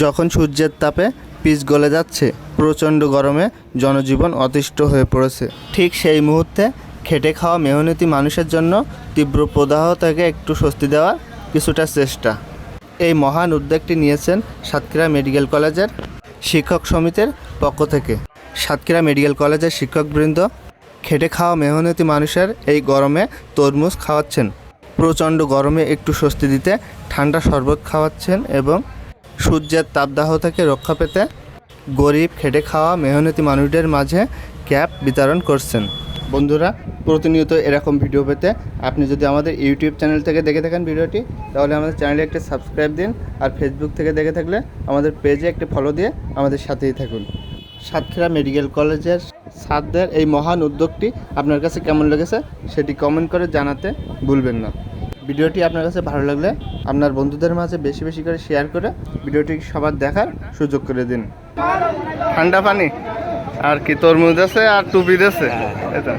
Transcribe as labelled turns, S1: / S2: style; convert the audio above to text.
S1: যখন সূর্যের তাপে পিচ গলে যাচ্ছে, প্রচণ্ড গরমে জনজীবন অতিষ্ঠ হয়ে পড়েছে। ঠিক সেই মুহূর্তে খেটে খাওয়া মেহনতি মানুষের জন্য তীব্র প্রদাহ থেকে একটু স্বস্তি দেওয়ার কিছুটা চেষ্টা। এই মহান উদ্যোগটি নিয়েছেন সাতক্ষীরা মেডিকেল কলেজের শিক্ষক সমিতির পক্ষ থেকে। সাতক্ষীরা মেডিকেল কলেজের শিক্ষকবৃন্দ খেটে খাওয়া মেহনতি মানুষের এই গরমে তরমুজ খাওয়াচ্ছেন। প্রচণ্ড গরমে একটু স্বস্তি দিতে ঠান্ডা শরবত খাওয়াচ্ছেন এবং সূর্যের তাপদাহ থেকে রক্ষা পেতে গরিব খেটে খাওয়া মেহনতি মানুষদের মাঝে ক্যাপ বিতরণ করছেন। বন্ধুরা, প্রতিনিয়ত এরকম ভিডিও পেতে আপনি যদি আমাদের ইউটিউব চ্যানেল থেকে দেখে থাকেন ভিডিওটি, তাহলে আমাদের চ্যানেলে একটি সাবস্ক্রাইব দিন আর ফেসবুক থেকে দেখে থাকলে আমাদের পেজে একটি ফলো দিয়ে আমাদের সাথেই থাকুন। সাতক্ষীরা মেডিকেল কলেজের ছাত্রদের এই মহান উদ্যোগটি আপনার কাছে কেমন লেগেছে সেটি কমেন্ট করে জানাতে ভুলবেন না। ভিডিওটি আপনার কাছে ভালো লাগলে আপনার বন্ধুদের মাঝে বেশি বেশি করে শেয়ার করে ভিডিওটি সবার দেখার সুযোগ করে দিন। ঠান্ডা পানি? আর কি তরমুজ আছে আর টুপি আছে এটা